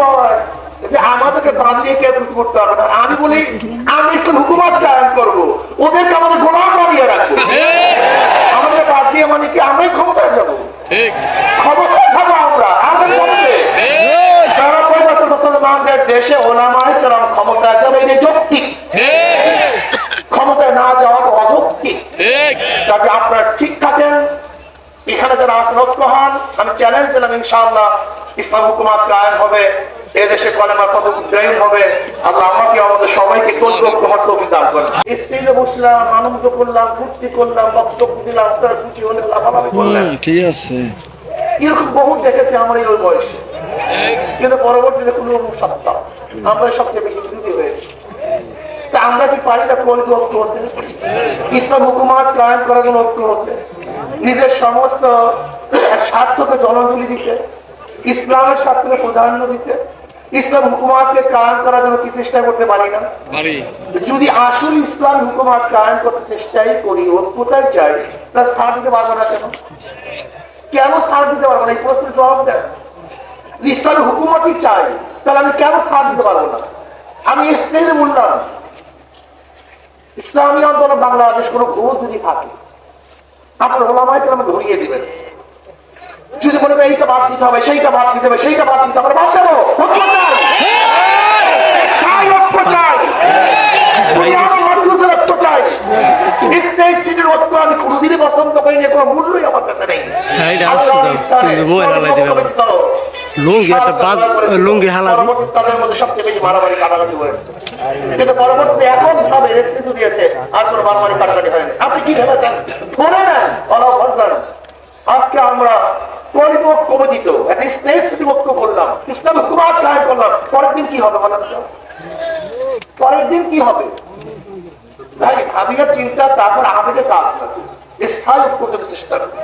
কয় যে আমাদেরকে দিয়ে করতে না। আমি বলি আমি ইসলাম হুকুমাত কায়ন করব। ওদেরকে আমাদের গোলাম বানিয়ে রাখব। আমাদের বাদ দিয়ে মানে কি আমরাই ক্ষমতায় যাব? ক্ষমতায় যাব আমরা। আমরা ক্ষমতায় মুসলমানদের দেশে ওলামায় কেরাম ক্ষমতায় যাবে এটা যৌক্তিক। ক্ষমতায় না যাওয়া তো অযৌক্তিক। তবে আপনারা ঠিক এখানে যারা আসনক্ত হন আমি চ্যালেঞ্জ দিলাম ইনশাআল্লাহ। ইসলাম হুকুমাত কায়েম হবে কলেমার উদ্রয়ন হবে। আল্লাহ আমাকে আমাদের সবাইকে হওয়ার তৌফিক দান স্টেজে বসলাম আনন্দ করলাম ফুর্তি করলাম বক্তব্য দিলাম আপনারা খুশি হলে লাফালাফি করলেন। ঠিক আছে। এরকম বহু দেখেছি আমার এই ওই বয়সে। কিন্তু পরবর্তীতে কোনো সত্তা। আমরা সবচেয়ে বেশি বিরোধী হয়েছি তা আমরা কি পারি না কোন ঐক্য হতে? ইসলাম হুকুমাত কায়েম করার জন্য ঐক্য হতে? নিজের সমস্ত স্বার্থকে জনগুলি দিতে ইসলামের স্বার্থকে প্রাধান্য দিতে ইসলাম হুকুমাতকে কায়েম করার জন্য কি চেষ্টা করতে পারি না? যদি আসল ইসলাম হুকুমাত কায়েম করতে চেষ্টাই করি ঐক্যতাই চাই তার ছাড় দিতে পারব না কেন? কেন ছাড় দিতে পারব না? এই প্রশ্নের জবাব দেন। ইসলাম হুকুমতই চাই তাহলে আমি কেন ছাড় দিতে পারব না? আমি স্টেজে বললাম ইসলামী আন্দোলন বাংলাদেশ কোনো ভুল যদি থাকে আপনার ওলামায় কেন ধরিয়ে দিবেন। যদি মনে করেন এইটা বাদ দিতে হবে সেইটা বাদ দিতে হবে সেইটা বাদ দিতে হবে বাদ দেবো। কোনোদিনই পছন্দ করিনি কোনো মূল্যই আমার কাছে নেই। লুঙ্গি একটা বাজ লুঙ্গি হালা দি পরবর্তী তাদের মধ্যে সবচেয়ে বেশি মারামারি কাটাকাটি হয়েছে। কিন্তু পরবর্তীতে এখন ভাবে নেতৃত্ব দিয়েছে আর কোনো মারামারি কাটাকাটি হয়নি। আপনি কি ভেবেছেন? ধরে নেন অনবসর আজকে আমরা পরিপক্ষ একটা স্পেস বিভক্ত করলাম। ইসলাম হুকুমাত কায়েম করলাম পরের দিন কি হবে বলেন পরের দিন কি হবে? ভাই আবেগের চিন্তা তারপর আবেগে কাজ স্থায়ী করতে চেষ্টা করি।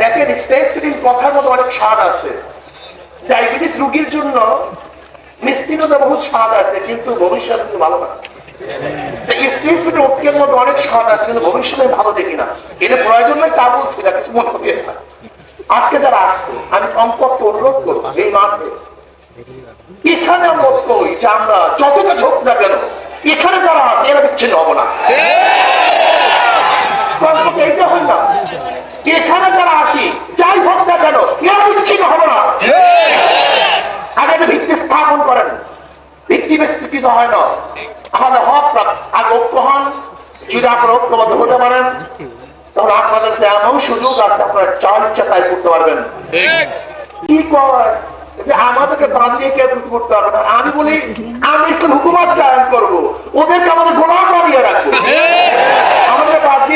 দেখেন স্টেজ কথার মতো অনেক স্বাদ আছে। ডায়াবেটিস রোগীর জন্য মিষ্টিনতা বহু স্বাদ আছে, কিন্তু ভবিষ্যতে কিন্তু ভালো না। ভবিষ্যতে ভালো দেখি না। এটা প্রয়োজন নয় তা বলছি না, কিছু মনে করি না। আজকে যারা আসছে, আমি কমপক্ষে অনুরোধ করছি এই মাঠে। এখানে আমরা যে আমরা যতটা ঝোঁক না কেন, এখানে যারা আছে, এরা বিচ্ছিন্ন হব না। এখানে যারা যাই হোক না কেন বিচ্ছিন্ন না। আগে ভিত্তি স্থাপন করেন। ভিত্তি হয় না। তাহলে হক আগে ঐক্য হন। যদি ঐক্যবদ্ধ হতে পারেন আমাদেরকে করতে না। আমি বলি, আমি হুকুমাত করব। ওদেরকে আমাদের গোলাম বানিয়ে রাখব। আমাদের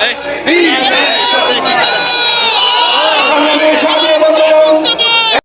Ei! Ei!